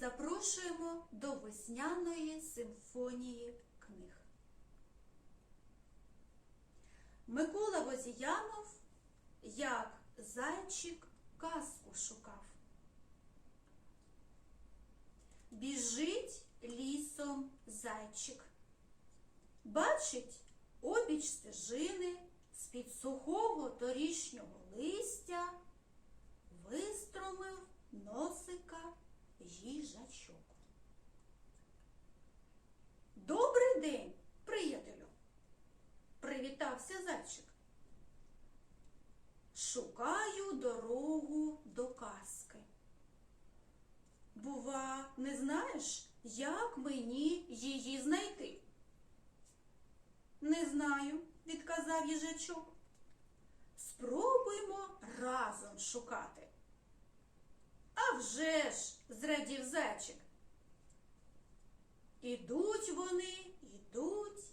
запрошуємо до весняної симфонії книг. Микола Возіянов як зайчик казку шукав. Біжить лісом зайчик. Бачить обіч стежини з-під сухого торішнього листя вистромив носика їжачок. Добрий день, приятелю, привітався зайчик. Шукаю дорогу до казки. Бува, не знаєш, як мені її знайти? Не знаю, відказав їжачок. Спробуймо разом шукати. А вже ж, зрадів зайчик. Ідуть вони, ідуть.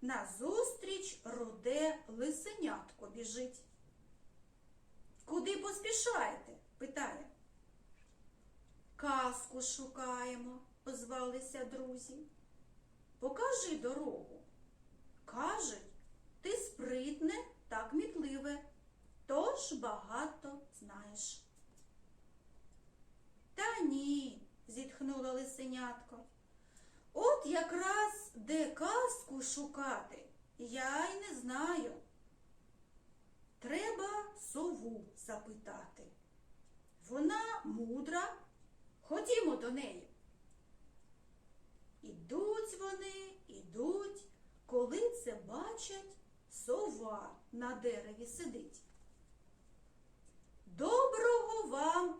Назустріч руде лисенятко біжить. Куди поспішаєте? питає. Казку шукаємо, озвалися друзі. Покажи дорогу. Кажуть, ти спритне та кмітливе, тож багато знаєш. Та ні, зітхнула лисенятко. От якраз де казку шукати, я й не знаю. Треба сову запитати. Вона мудра. Ходімо до неї. Ідуть вони, ідуть, коли це бачать, сова на дереві сидить. Доброго вам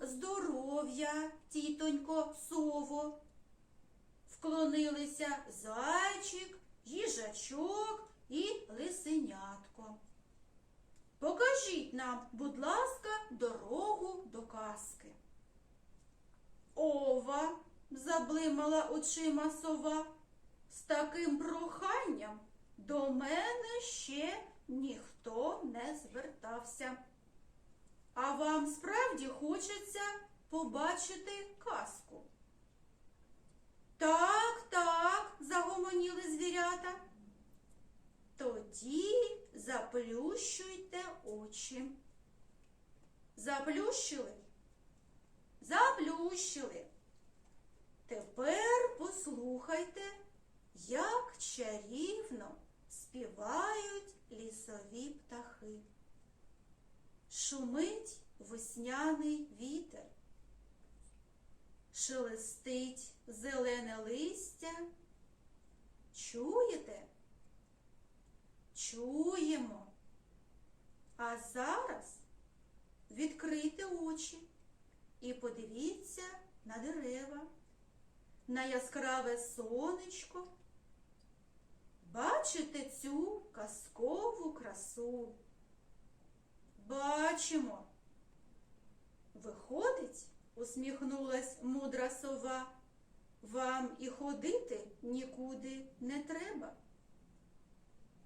здоров'я, тітонько, сово. Вклонилися зайчик, їжачок і лисенятко. Покажіть нам, будь ласка, дорогу до казки. Ова, заблимала очима сова, з таким проханням до мене ще ніхто не звертався. А вам справді хочеться побачити казку? Так, так, загомоніли звірята. Тоді заплющуйте очі. Заплющили? Заплющили. Тепер послухайте, як чарівно співають лісові птахи. Шумить весняний вітер, шелестить зелене листя. Чуєте? Чуємо. А зараз відкрийте очі і подивіться на дерева, на яскраве сонечко. Бачите цю казкову красу? Бачимо. Виходить, усміхнулась мудра сова. Вам і ходити нікуди не треба.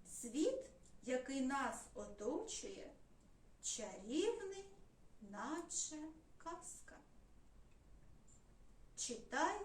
Світ, який нас оточує, чарівний, наче казка. Нами.